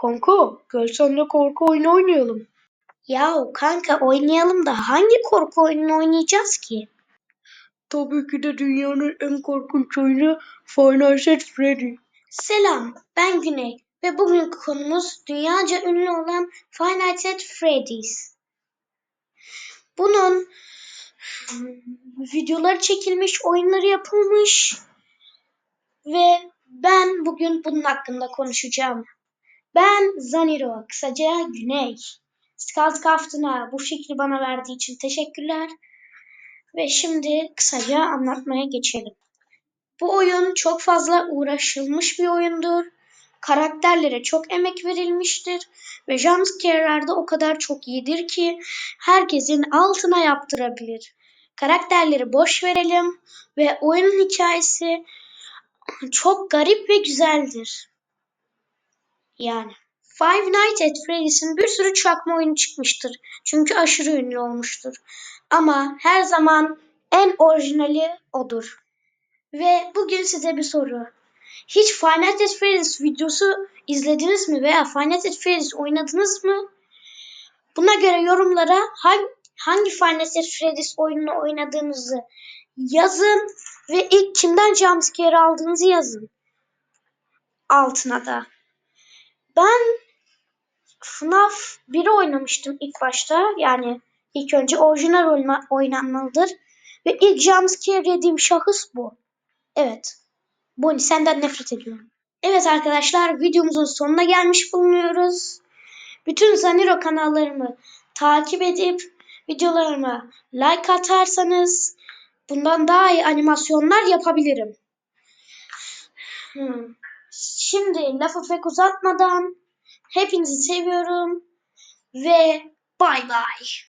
Kanka gel senle korku oyunu oynayalım. Yahu kanka oynayalım da hangi korku oyununu oynayacağız ki? Tabii ki de dünyanın en korkunç oyunu Five Nights at Freddy. Selam, ben Güney ve bugünkü konumuz dünyaca ünlü olan Five Nights at Freddy's. Bunun videoları çekilmiş, oyunları yapılmış ve ben bugün bunun hakkında konuşacağım. Ben Zaniro, kısaca Güney. Scout Kaftan'a bu fikri bana verdiği için teşekkürler. Ve şimdi kısaca anlatmaya geçelim. Bu oyun çok fazla uğraşılmış bir oyundur. Karakterlere çok emek verilmiştir ve jumpscare'ler de o kadar çok iyidir ki herkesin altına yaptırabilir. Karakterleri boş verelim ve oyunun hikayesi çok garip ve güzeldir. Yani Five Nights at Freddy's'in bir sürü çakma oyunu çıkmıştır. Çünkü aşırı ünlü olmuştur. Ama her zaman en orijinali odur. Ve bugün size bir soru. Hiç Five Nights at Freddy's videosu izlediniz mi veya Five Nights at Freddy's oynadınız mı? Buna göre yorumlara hangi, hangi Five Nights at Freddy's oyununu oynadığınızı yazın ve ilk kimden jumpscare aldığınızı yazın. Altına da. Ben FNAF 1'i oynamıştım ilk başta. Yani ilk önce orijinal oyna, oynanmalıdır. Ve ilk jumpscare yediğim şahıs bu. Evet. Bonnie senden nefret ediyorum. Evet arkadaşlar videomuzun sonuna gelmiş bulunuyoruz. Bütün Zaniro kanallarımı takip edip videolarıma like atarsanız bundan daha iyi animasyonlar yapabilirim. Hmm. Şimdi lafı pek uzatmadan hepinizi seviyorum ve bay bay.